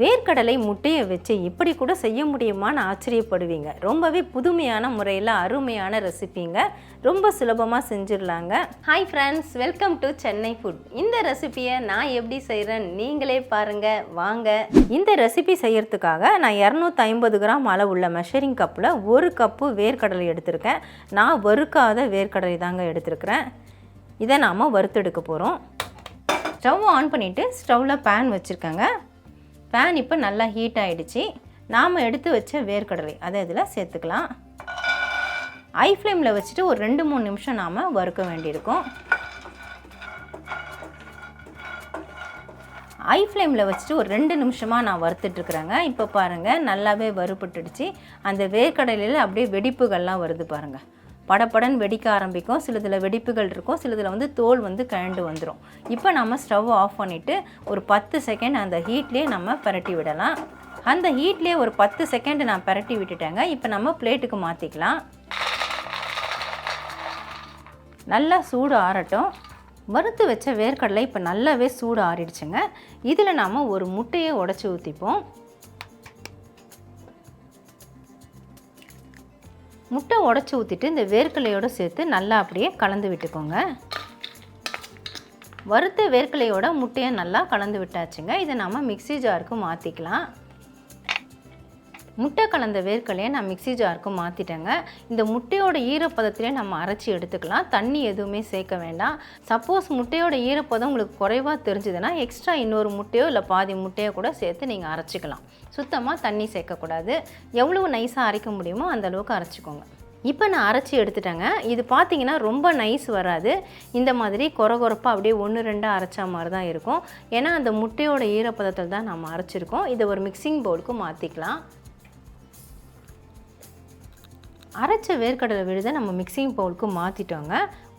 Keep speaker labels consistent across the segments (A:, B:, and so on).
A: வேர்க்கடலை முட்டையை வச்சு இப்படி கூட செய்ய முடியுமான்னு ஆச்சரியப்படுவீங்க. ரொம்பவே புதுமையான முறையில் அருமையான ரெசிபிங்க. ரொம்ப சுலபமாக செஞ்சிடலாங்க. Hi friends welcome to Chennai food இந்த ரெசிபியை நான் எப்படி செய்கிறேன் நீங்களே பாருங்கள் வாங்க. இந்த ரெசிபி செய்யறதுக்காக நான் இரநூத்தி ஐம்பது கிராம் அளவுள்ள மெஷரிங் கப்பில் ஒரு கப்பு வேர்க்கடலை எடுத்திருக்கேன். நான் வறுக்காத வேர்க்கடலை தாங்க எடுத்திருக்கிறேன். இதை நாம் வறுத்தெடுக்க போகிறோம் ஸ்டவ் ஆன் பண்ணிவிட்டு ஸ்டவ்வில் பேன் வச்சுருக்கேங்க. பேன் இப்போ நல்லா ஹீட் ஆகிடுச்சு நாம் எடுத்து வச்ச வேர்க்கடலை அதை இதில் சேர்த்துக்கலாம். ஐ ஃப்ளேமில் வச்சுட்டு ஒரு ரெண்டு மூணு நிமிஷம் நாம் வறுக்க வேண்டியிருக்கும். ஐ ஃப்ளேமில் வச்சுட்டு ஒரு ரெண்டு நிமிஷமாக நான் வறுத்துட்ருக்குறேங்க இப்போ பாருங்கள் நல்லாவே வறுபட்டுடுச்சு. அந்த வேர்க்கடலையில் அப்படியே வெடிப்புகள்லாம் வருது பாருங்கள் படப்படன் வெடிக்க ஆரம்பிக்கும். சிலதில் வெடிப்புகள் இருக்கும். சிலதில் வந்து தோல் வந்து கழண்டு வந்துடும் இப்போ நம்ம ஸ்டவ் ஆஃப் பண்ணிவிட்டு ஒரு பத்து செகண்ட் அந்த ஹீட்லேயே நம்ம பரட்டி விடலாம். அந்த ஹீட்லேயே ஒரு பத்து செகண்ட் நான் பரட்டி விட்டுட்டேங்க. இப்போ நம்ம பிளேட்டுக்கு மாற்றிக்கலாம் நல்லா சூடு ஆறட்டும். வறுத்து வச்ச வேர்க்கடலை இப்போ நல்லாவே சூடு ஆறிடுச்சுங்க. இதில் நாம் ஒரு முட்டையை உடச்சி ஊற்றிப்போம் முட்டை உடச்சி ஊற்றிட்டு இந்த வேர்க்கலையோடு சேர்த்து நல்லா அப்படியே கலந்து விட்டுக்கோங்க. வறுத்த வேர்க்கலையோட முட்டையை நல்லா கலந்து விட்டாச்சுங்க. இதை நம்ம மிக்ஸி ஜாருக்கு மாற்றிக்கலாம் முட்டை கலந்த வேர்க்கலையை நான் மிக்ஸி ஜாருக்கு மாற்றிட்டேங்க இந்த முட்டையோட ஈரப்பதத்திலே நம்ம அரைச்சி எடுத்துக்கலாம். தண்ணி எதுவுமே சேர்க்க வேண்டாம். சப்போஸ் முட்டையோட ஈரப்பதம் உங்களுக்கு குறைவாக தெரிஞ்சதுன்னா எக்ஸ்ட்ரா இன்னொரு முட்டையோ இல்லை பாதி முட்டையோ கூட சேர்த்து நீங்கள் அரைச்சிக்கலாம். சுத்தமாக தண்ணி சேர்க்கக்கூடாது எவ்வளவு நைஸாக அரைக்க முடியுமோ அந்தளவுக்கு அரைச்சிக்கோங்க. இப்போ நான் அரைச்சி எடுத்துட்டேங்க. இது பார்த்தீங்கன்னா ரொம்ப நைஸ் வராது. இந்த மாதிரி கொர கொரப்பாக அப்படியே ஒன்று ரெண்டாக அரைச்சா மாதிரி தான் இருக்கும். ஏன்னா அந்த முட்டையோட ஈரப்பதத்தில் தான் நம்ம அரைச்சிருக்கோம். இதை ஒரு மிக்சிங் பவுலுக்கு மாற்றிக்கலாம் அரைச்ச வேர்க்கடலை விழுதை நம்ம மிக்சிங் பவுலுக்கு மாற்றிட்டோங்க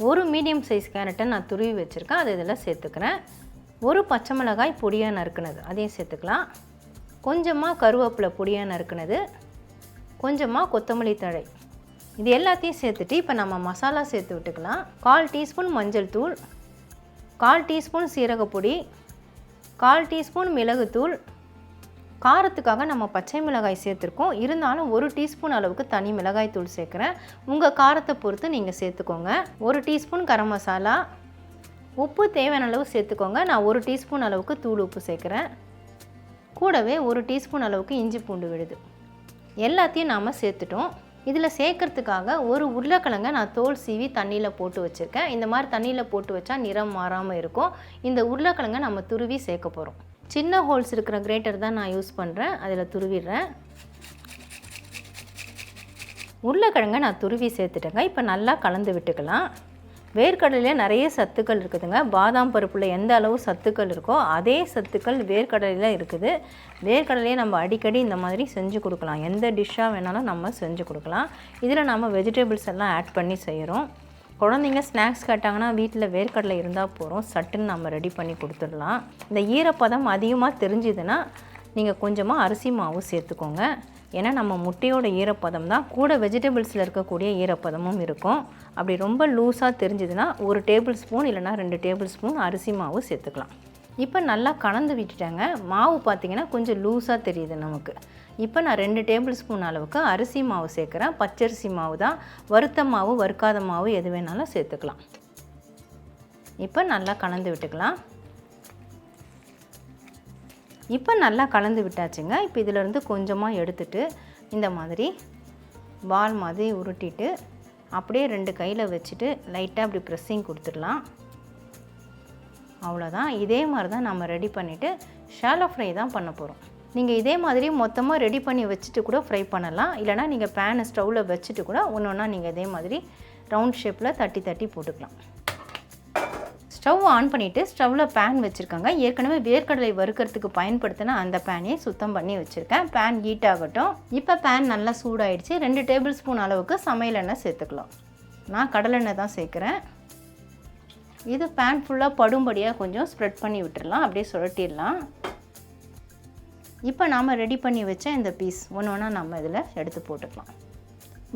A: ஒரு மீடியம் சைஸ் கேரட்டை நான் துருவி வச்சுருக்கேன். அதை இதில் சேர்த்துக்கிறேன். ஒரு பச்சை மிளகாய் பொடியாக நறுக்குனது. அதையும் சேர்த்துக்கலாம். கொஞ்சமாக கருவேப்பிலை பொடியாக நறுக்குனது. கொஞ்சமாக கொத்தமல்லி தழை. இது எல்லாத்தையும் சேர்த்துட்டு இப்போ நம்ம மசாலா சேர்த்து விட்டுக்கலாம். கால் டீஸ்பூன் மஞ்சள் தூள். கால் டீஸ்பூன் சீரகப்பொடி. கால் டீஸ்பூன் மிளகுத்தூள். காரத்துக்காக நம்ம பச்சை மிளகாய் சேர்த்துருக்கோம். இருந்தாலும் ஒரு டீஸ்பூன் அளவுக்கு தனி மிளகாய் தூள் சேர்க்குறேன். உங்கள் காரத்தை பொறுத்து நீங்கள் சேர்த்துக்கோங்க. ஒரு டீஸ்பூன் கரம் மசாலா உப்பு தேவையான அளவு சேர்த்துக்கோங்க. நான் ஒரு டீஸ்பூன் அளவுக்கு தூள் உப்பு சேர்க்குறேன். கூடவே ஒரு டீஸ்பூன் அளவுக்கு இஞ்சி பூண்டு விழுது. எல்லாத்தையும் நாம் சேர்த்துட்டோம். இதில் சேர்க்கறதுக்காக ஒரு உருளைக்கிழங்க நான் தோல் சீவி தண்ணியில் போட்டு வச்சுருக்கேன். இந்த மாதிரி தண்ணியில் போட்டு வச்சா நிறம் மாறாமல் இருக்கும். இந்த உருளைக்கிழங்க நம்ம துருவி சேர்க்க போகிறோம் சின்ன ஹோல்ஸ் இருக்கிற கிரேட்டர் தான் நான் யூஸ் பண்ணுறேன் அதில் துருவிடுறேன். உருளைக்கிழங்கை நான் துருவி சேர்த்துட்டேங்க. இப்போ நல்லா கலந்து விட்டுக்கலாம். வேர்க்கடலையிலே நிறைய சத்துக்கள் இருக்குதுங்க. பாதாம் பருப்பில் எந்த அளவு சத்துக்கள் இருக்கோ அதே சத்துக்கள் வேர்க்கடலையில் இருக்குது. வேர்க்கடலையே நம்ம அடிக்கடி இந்த மாதிரி செஞ்சு கொடுக்கலாம். எந்த டிஷ்ஷாக வேணாலும் நம்ம செஞ்சு கொடுக்கலாம். இதில் நம்ம வெஜிடபிள்ஸ் எல்லாம் ஆட் பண்ணி செய்கிறோம் குழந்தைங்க ஸ்நாக்ஸ் கேட்டாங்கன்னா வீட்டில் வேர்க்கடலை இருந்தால் போகிறோம் சட்டுன்னு நம்ம ரெடி பண்ணி கொடுத்துடலாம். இந்த ஈரப்பதம் அதிகமாக தெரிஞ்சுதுன்னா நீங்கள் கொஞ்சமாக அரிசி மாவு சேர்த்துக்கோங்க. ஏன்னா நம்ம முட்டையோட ஈரப்பதம் தான். கூட வெஜிடபிள்ஸில் இருக்கக்கூடிய ஈரப்பதமும் இருக்கும். அப்படி ரொம்ப லூஸாக தெரிஞ்சுதுன்னா ஒரு டேபிள் ஸ்பூன் இல்லைனா ரெண்டு டேபிள் ஸ்பூன் அரிசி மாவு சேர்த்துக்கலாம். இப்போ நல்லா கலந்து விட்டுட்டாங்க. மாவு பார்த்திங்கன்னா கொஞ்சம் லூஸாக தெரியுது நமக்கு. இப்போ நான் ரெண்டு டேபிள் ஸ்பூன் அளவுக்கு அரிசி மாவு சேர்க்குறேன். பச்சரிசி மாவு தான். வறுத்த மாவு வறுக்காத மாவு எது வேணாலும் சேர்த்துக்கலாம். இப்போ நல்லா கலந்து விட்டுக்கலாம். இப்போ நல்லா கலந்து விட்டாச்சுங்க. இப்போ இதிலேருந்து கொஞ்சமாக எடுத்துட்டு இந்த மாதிரி பால் மாதிரி உருட்டிட்டு அப்படியே ரெண்டு கையில் வச்சுட்டு லைட்டாக அப்படி ப்ரெஸ்ஸிங் கொடுத்துடலாம். அவ்வளோதான் இதே மாதிரி தான் நம்ம ரெடி பண்ணிவிட்டு ஷாலோ ஃப்ரை தான் பண்ண போகிறோம் நீங்கள் இதே மாதிரி மொத்தமாக ரெடி பண்ணி வச்சுட்டு கூட ஃப்ரை பண்ணலாம். இல்லைனா நீங்கள் பேனை ஸ்டவ்வில் வச்சுட்டு கூட ஒன்று ஒன்றா நீங்கள் இதே மாதிரி ரவுண்ட் ஷேப்பில் தட்டி தட்டி போட்டுக்கலாம். ஸ்டவ் ஆன் பண்ணிவிட்டு ஸ்டவ்வில் பேன் வச்சுருக்காங்க. ஏற்கனவே வேர்க்கடலை வறுக்கிறதுக்கு பயன்படுத்தின அந்த பேனையே சுத்தம் பண்ணி வச்சுருக்கேன். பேன் ஹீட் ஆகட்டும். இப்போ பேன் நல்லா சூடாயிடுச்சு. ரெண்டு டேபிள் ஸ்பூன் அளவுக்கு சமையல் எண்ணெய் சேர்த்துக்கலாம். நான் கடலெண்ணெய் தான் சேர்க்குறேன். இது பேன் ஃபுல்லாக படும்படியாக கொஞ்சம் ஸ்ப்ரெட் பண்ணி விட்டுடலாம் அப்படியே சுழட்டிடலாம் இப்போ நாம் ரெடி பண்ணி வச்ச இந்த பீஸ் ஒன்று ஒன்றா நம்ம இதில் எடுத்து போட்டுக்கலாம்.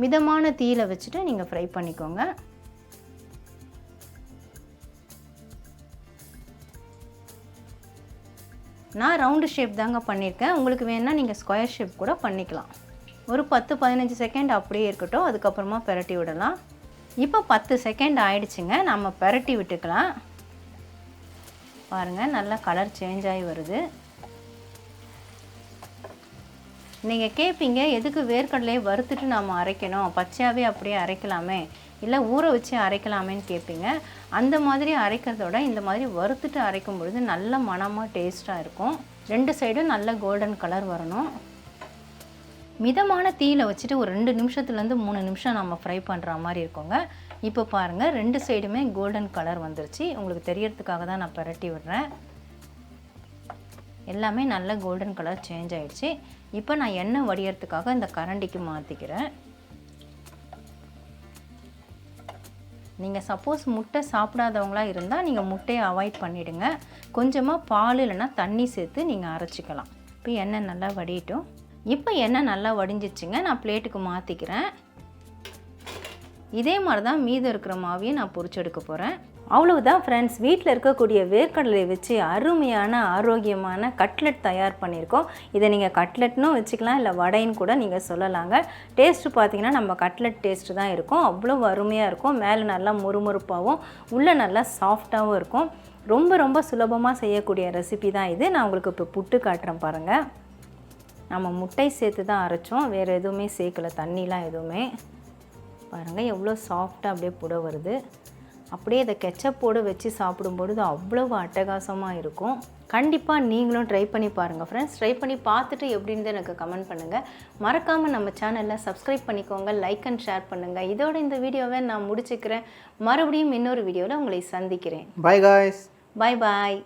A: மிதமான தீயில் வச்சுட்டு நீங்கள் ஃப்ரை பண்ணிக்கோங்க. நான் ரவுண்டு ஷேப் தாங்க பண்ணியிருக்கேன் உங்களுக்கு வேணால் நீங்கள் ஸ்கொயர் ஷேப் கூட பண்ணிக்கலாம். ஒரு பத்து பதினஞ்சு செகண்ட் அப்படியே இருக்கட்டும். அதுக்கப்புறமா பெரட்டி விடலாம். இப்போ பத்து செகண்ட் ஆயிடுச்சுங்க. நம்ம பெரட்டி விட்டுக்கலாம். பாருங்கள் நல்லா கலர் சேஞ்ச் ஆகி வருது. நீங்கள் கேட்பீங்க எதுக்கு வேர்க்கடலையை வறுத்துட்டு நாம் அரைக்கணும்? பச்சையாகவே அப்படியே அரைக்கலாமே. இல்லை ஊற வச்சு அரைக்கலாமேன்னு கேட்பீங்க அந்த மாதிரி அரைக்கிறதோட இந்த மாதிரி வறுத்துட்டு அரைக்கும் பொழுது நல்ல மணமாக டேஸ்ட்டாக இருக்கும். ரெண்டு சைடும் நல்ல கோல்டன் கலர் வரணும். மிதமான தீயில் வச்சுட்டு ஒரு ரெண்டு நிமிஷத்துலேருந்து மூணு நிமிஷம் நம்ம ஃப்ரை பண்ணுற மாதிரி இருக்குங்க. இப்போ பாருங்கள் ரெண்டு சைடுமே கோல்டன் கலர் வந்துருச்சு. உங்களுக்கு தெரியறதுக்காக தான் நான் பரட்டி விடுறேன். எல்லாமே நல்ல கோல்டன் கலர் சேஞ்ச் ஆகிடுச்சு இப்போ நான் எண்ணெய் வடிகிறதுக்காக இந்த கரண்டிக்கு மாற்றிக்கிறேன் நீங்கள் சப்போஸ் முட்டை சாப்பிடாதவங்களா இருந்தால் நீங்கள் முட்டையை அவாய்ட் பண்ணிவிடுங்க கொஞ்சமாக பால் இல்லைன்னா தண்ணி சேர்த்து நீங்கள் அரைச்சிக்கலாம். இப்போ எண்ணெய் நல்லா வடியட்டும். இப்போ எண்ணெய் நல்லா வடிஞ்சிச்சுங்க. நான் பிளேட்டுக்கு மாற்றிக்கிறேன் இதே மாதிரி தான் மீதம் இருக்கிற மாவையும் நான் பொறிச்செடுக்க போகிறேன் அவ்வளவுதான் ஃப்ரெண்ட்ஸ் வீட்டில் இருக்கக்கூடிய வேர்க்கடலை வச்சு அருமையான ஆரோக்கியமான கட்லெட் தயார் பண்ணியிருக்கோம். இதை நீங்கள் கட்லெட்னும் வச்சுக்கலாம் இல்லை வடைன்னு கூட நீங்கள் சொல்லலாங்க. டேஸ்ட்டு பார்த்தீங்கன்னா நம்ம கட்லெட் டேஸ்ட்டு தான் இருக்கும். அவ்வளோ அருமையாக இருக்கும். மேலே நல்லா முறுமுறுப்பாகவும் உள்ளே நல்லா சாஃப்டாகவும் இருக்கும். ரொம்ப ரொம்ப சுலபமாக செய்யக்கூடிய ரெசிபி தான் இது. நான் உங்களுக்கு இப்போ புட்டு காட்டுறேன் பாருங்கள் நம்ம முட்டை சேர்த்து தான் அரைச்சோம். வேறு எதுவுமே சேர்க்கல. தண்ணிலாம் எதுவுமே. பாருங்கள் எவ்வளோ சாஃப்டாக அப்படியே புட வருது. அப்படியே இதை கெச்சப்போடு வச்சு சாப்பிடும்பொழுது அவ்வளவு அட்டகாசமாக இருக்கும். கண்டிப்பாக நீங்களும் ட்ரை பண்ணி பாருங்கள் ஃப்ரெண்ட்ஸ் ட்ரை பண்ணி பார்த்துட்டு எப்படின்னு எனக்கு கமெண்ட் பண்ணுங்கள் மறக்காமல் நம்ம சேனலில் சப்ஸ்கிரைப் பண்ணிக்கோங்க. லைக் அண்ட் ஷேர் பண்ணுங்கள் இதோட இந்த வீடியோவை நான் முடிச்சுக்கிறேன். மறுபடியும் இன்னொரு வீடியோவில் உங்களை சந்திக்கிறேன்.
B: Bye guys.
A: பாய் பாய்